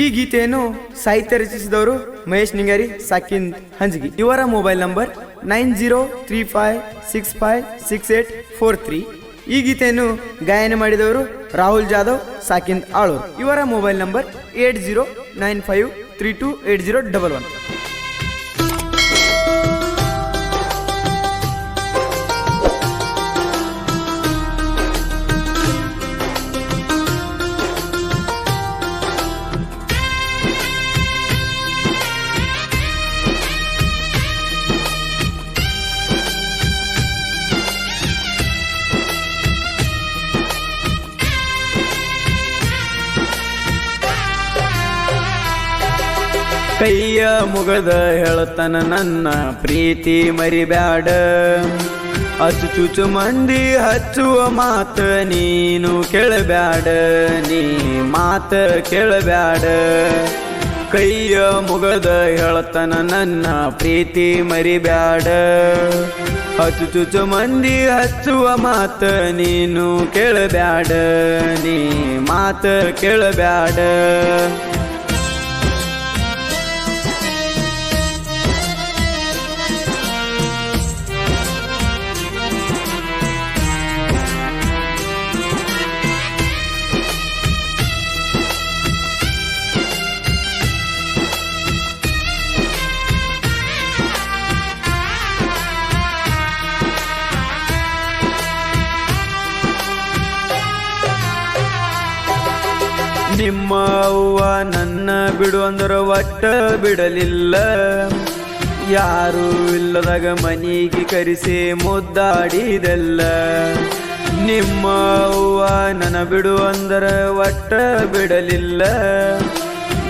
ಈ ಗೀತೆಯನ್ನು ಸಾಹಿತ್ಯ ರಚಿಸಿದವರು ಮಹೇಶ್ ನಿಂಗಾರಿ, ಸಾಕಿನ್ ಹಂಜಗಿ. ಇವರ mobile number nine zero three five six five six eight four three. ಈ ಗೀತೆಯನ್ನು ಗಾಯನ ಮಾಡಿದವರು ರಾಹುಲ್ ಜಾಧವ್ ಸಾಕಿಂದ್ ಆಳೂರ್. ಇವರ mobile number eight zero nine five three two eight zero double one. ಕೈಯ ಮುಗದ ಹೇಳತನ ನನ್ನ ಪ್ರೀತಿ ಮರಿಬ್ಯಾಡ. ಅಚ್ಚು ಚುಚು ಮಂದಿ ಹಚ್ಚುವ ಮಾತ ನೀನು ಕೇಳಬ್ಯಾಡ, ನೀ ಮಾತ ಕೇಳಬ್ಯಾಡ. ಕೈಯ ಮುಗದ ಹೇಳತನ ನನ್ನ ಪ್ರೀತಿ ಮರಿಬ್ಯಾಡ. ಹಚ್ಚು ಚುಚು ಮಂದಿ ಹಚ್ಚುವ ಮಾತ ನೀನು ಕೇಳಬ್ಯಾಡ, ನೀ ಮಾತ ಕೇಳಬ್ಯಾಡ. ನಿಮ್ಮ ಅವ್ವ ನನ್ನ ಬಿಡು ಅಂದ್ರೆ ಒಟ್ಟ ಬಿಡಲಿಲ್ಲ. ಯಾರು ಇಲ್ಲದಾಗ ಮನೆಗೆ ಕರೆಸಿ ಮುದ್ದಾಡಿದೆಲ್ಲ. ನಿಮ್ಮ ಅವ್ವ ನನ್ನ ಬಿಡು ಅಂದ್ರ ಒಟ್ಟ ಬಿಡಲಿಲ್ಲ.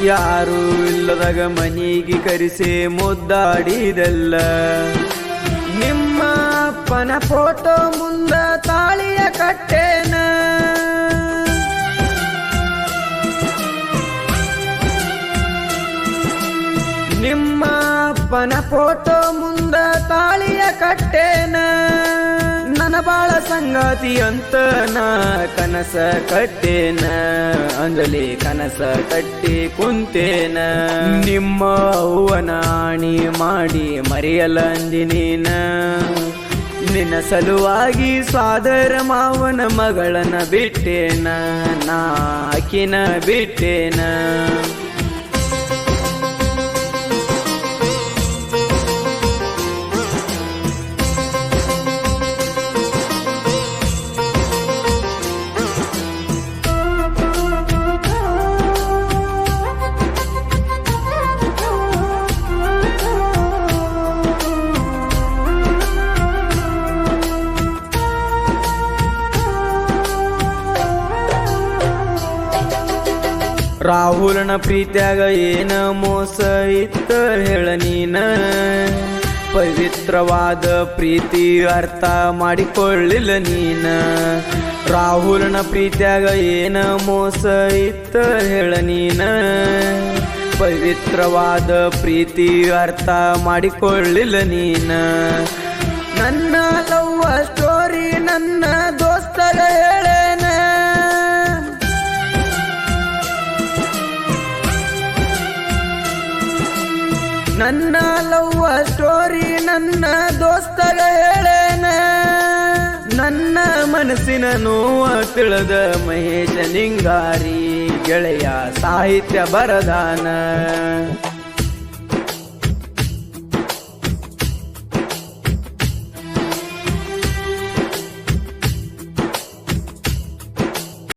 ಯಾರು ಇಲ್ಲದಾಗ ಮನೆಗೆ ಕರೆಸಿ ಮುದ್ದಾಡಿದೆಲ್ಲ. ನಿಮ್ಮ ಅಪ್ಪನ ಫೋಟೋ ಮುಂದ ತಾಳಿಯ ಕಟ್ಟೇನ ಅಪ್ಪನ ಫೋಟೋ ಮುಂದ ತಾಳಿಯ ಕಟ್ಟೇನ. ನನ್ನ ಬಾಳ ಸಂಗಾತಿ ಅಂತ ನಾ ಕನಸ ಕಟ್ಟೇನ. ಅಂದಲಿ ಕನಸ ಕಟ್ಟಿ ಕುಂತೇನ. ನಿಮ್ಮ ಹೂವನಾಣಿ ಮಾಡಿ ಮರೆಯಲಂದಿನೀನ ನಿನ್ನ ಸಲುವಾಗಿ ಸಾದರ ಮಾವನ ಮಗಳನ ಬಿಟ್ಟೇನ. ನಾ ಆಕಿನ ಬಿಟ್ಟೇನ. ರಾಹುಲನ ಪ್ರೀತ್ಯಾಗ ಏನ ಮೋಸ ಇತ್ತ ಹೇಳ ನೀನ? ಪವಿತ್ರವಾದ ಪ್ರೀತಿ ಅರ್ಥ ಮಾಡಿಕೊಳ್ಳಿಲ್ಲ ನೀನ? ರಾಹುಲನ ಪ್ರೀತ್ಯಾಗ ಏನ ಮೋಸ ಇತ್ತ ಹೇಳ ನೀನ? ಪವಿತ್ರವಾದ ಪ್ರೀತಿ ಅರ್ಥ ಮಾಡಿಕೊಳ್ಳಿಲ್ಲ ನೀನ? ನನ್ನ ಲವ್ ಸ್ಟೋರಿ ನನ್ನ ನನ್ನ ಲವ್ವ ಸ್ಟೋರಿ ನನ್ನ ದೋಸ್ತಗ ಹೇಳೇನ? ನನ್ನ ಮನಸ್ಸಿನ ನೋವ ತಿಳಿದ ಮಹೇಶ ನಿಂಗಾರಿ ಗೆಳೆಯ ಸಾಹಿತ್ಯ ಬರದಾನ?